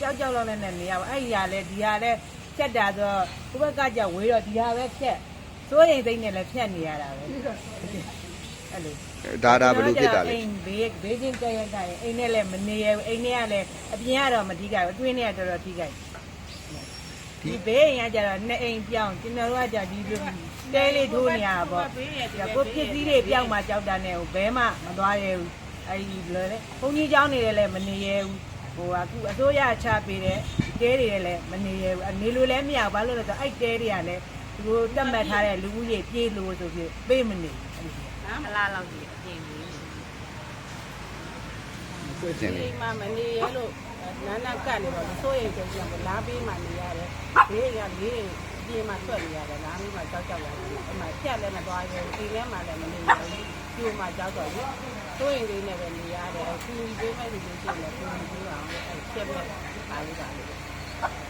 ကြောက်ကြောက်လောက်နဲ့နေရပါအဲ့ဒီဟာလဲဒီဟာလဲဖြတ်တာဆိုဘုဘက်ကကြောက်ဝေးတော့ဒီဟာပဲဖြတ်စိုးရင်သိမ့်နဲ့လည်းဖြတ်နေရတာပဲအဲ့လိုဒါဒါဘယ်လိုဖြစ်တာလဲအိမ်ဘေးဘေးချင်းကြက်ရက်ကြရင်အိမ်နဲ့လည်းမနေရဘူးအိမ်နဲ့ကလည်းအပြင်ကတော့မထိကြဘူးအတွင်းနဲ့ကတော်တော်ထိကြတယ်ဒီဘေးအိမ်ကကြတော့နှစ်အိမ်ပြောင်းကျွန်တော်တို့ကကြဒီလိုတဲလေးထိုးနေရတာပေါ့ကိုပစ္စည်းတွေပြောင်းမှကြောက်တာနဲ့ဘဲမှမသွားရဘူး အဲဒီလိုလေဘုန်းကြီးเจ้าနေတယ်လည်းမနေရဘူးဟိုအခုအစိုးရချပေးတဲ့တဲတွေလည်းမနေရဘူးအနေလိုလည်းမရဘူးဘာလို့လဲဆိုတော့အဲ့တဲတွေကလည်းသူတို့တတ်မှတ်ထားတဲ့လူဦးရေပြေးလို့ဆိုပြီးပေးမနေအဲ့ဒီ နော်အလားလောက်ကြီးအပြင်ကြီး ဆွဲခြင်းလေ ဒီမှာမနေရလို့နာနာကတ်နေတော့စိုးရိမ်ကြကြလာပေးမှနေရတယ်ဘေးကလေးဒီမှာထွက်နေရတယ်လာပြီးမှကြောက်ကြောက်ရတယ်အမှဖြတ်လည်းမသွားဘူးအိမ်ထဲမှာလည်းမနေရဘူး ဒီမှာကြောက်တော့စိုးရိမ်လေးနဲ့ပဲနေရတယ်အခုဒီဘေးမဲ့ဒီလိုရှိနေတယ်ပုံပြီးအောင်အဲ့ဖြတ်မဲ့ပါလို့ပါလို့